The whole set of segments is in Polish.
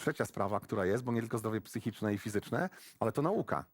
trzecia sprawa, która jest, bo nie tylko zdrowie psychiczne i fizyczne, ale to nauka.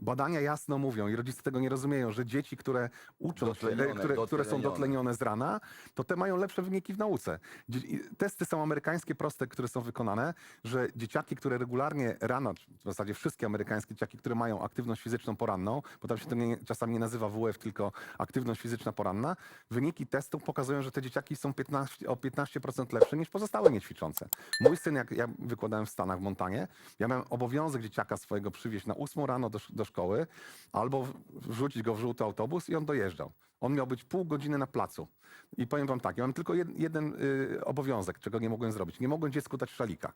Badania jasno mówią i rodzice tego nie rozumieją, że dzieci, które uczą się, Dotlenione, które, które są dotlenione. dotlenione z rana, to te mają lepsze wyniki w nauce. Dzie- i Testy są amerykańskie, proste, które są wykonane, że dzieciaki, które regularnie rano, czy w zasadzie wszystkie amerykańskie dzieciaki, które mają aktywność fizyczną poranną, bo tam się to nie, czasami nie nazywa WF, tylko aktywność fizyczna poranna, wyniki testów pokazują, że te dzieciaki są 15, o 15% lepsze niż pozostałe niećwiczące. Mój syn, jak ja wykładałem w Stanach w Montanie, ja miałem obowiązek dzieciaka swojego przywieźć na 8 rano do, sz- do szkoły albo wrzucić go w żółty autobus i on dojeżdżał. On miał być pół godziny na placu. I powiem wam tak, ja mam tylko jed, jeden y, obowiązek, czego nie mogłem zrobić. Nie mogłem dziecku dać szalika.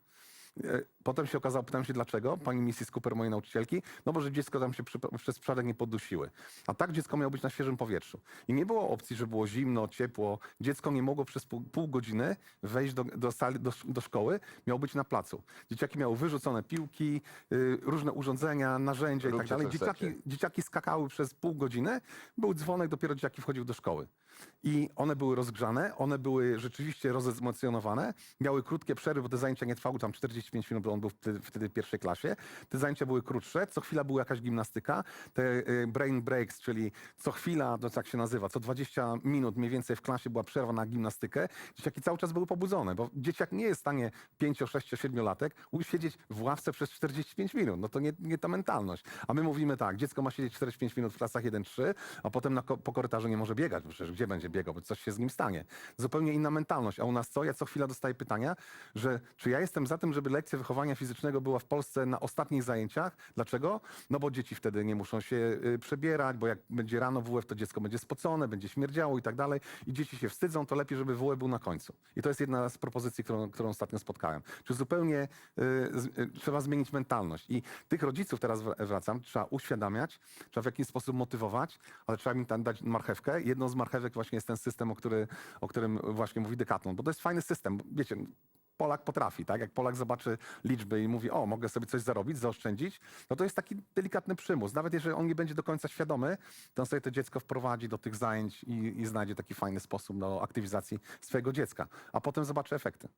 E, Potem się okazało, pytam się dlaczego, pani Mrs. Cooper, mojej nauczycielki, no bo że dziecko tam się przy, przez przypadek nie podusiły. A tak dziecko miało być na świeżym powietrzu. I nie było opcji, że było zimno, ciepło. Dziecko nie mogło przez pół, pół godziny wejść do, do sali, do, do szkoły, miało być na placu. Dzieciaki miały wyrzucone piłki, y, różne urządzenia, narzędzia i tak dalej. Dzieciaki, dzieciaki skakały przez pół godziny, był dzwonek, dopiero dzieciaki wchodziły do szkoły. I one były rozgrzane, one były rzeczywiście rozemocjonowane, miały krótkie przerwy, bo te zajęcia nie trwały tam 45 minut, bo on był wtedy, wtedy w pierwszej klasie. Te zajęcia były krótsze, co chwila była jakaś gimnastyka. Te y, brain breaks, czyli co chwila, to tak się nazywa, co 20 minut mniej więcej w klasie była przerwa na gimnastykę. Dzieciaki cały czas były pobudzone, bo dzieciak nie jest w stanie 5, 6, 7 latek usiedzieć w ławce przez 45 minut. No to nie, nie ta mentalność. A my mówimy tak, dziecko ma siedzieć 45 minut w klasach 1-3, a potem na, po korytarzu nie może biegać, bo przecież gdzie będzie biegał, bo coś się z nim stanie. Zupełnie inna mentalność. A u nas co? Ja co chwila dostaję pytania, że czy ja jestem za tym, żeby lekcja wychowania fizycznego była w Polsce na ostatnich zajęciach. Dlaczego? No bo dzieci wtedy nie muszą się y, przebierać, bo jak będzie rano WF, to dziecko będzie spocone, będzie śmierdziało i tak dalej. I dzieci się wstydzą, to lepiej, żeby WF był na końcu. I to jest jedna z propozycji, którą, którą ostatnio spotkałem. Czy zupełnie y, y, trzeba zmienić mentalność. I tych rodziców teraz wr- wracam, trzeba uświadamiać, trzeba w jakiś sposób motywować, ale trzeba im tam dać marchewkę. Jedną z marchewek właśnie jest ten system, o, który, o którym właśnie mówi Decathlon, bo to jest fajny system. Wiecie, Polak potrafi, tak? Jak Polak zobaczy liczby i mówi, o, mogę sobie coś zarobić, zaoszczędzić, no to jest taki delikatny przymus. Nawet jeżeli on nie będzie do końca świadomy, to on sobie to dziecko wprowadzi do tych zajęć i, i znajdzie taki fajny sposób do aktywizacji swojego dziecka, a potem zobaczy efekty.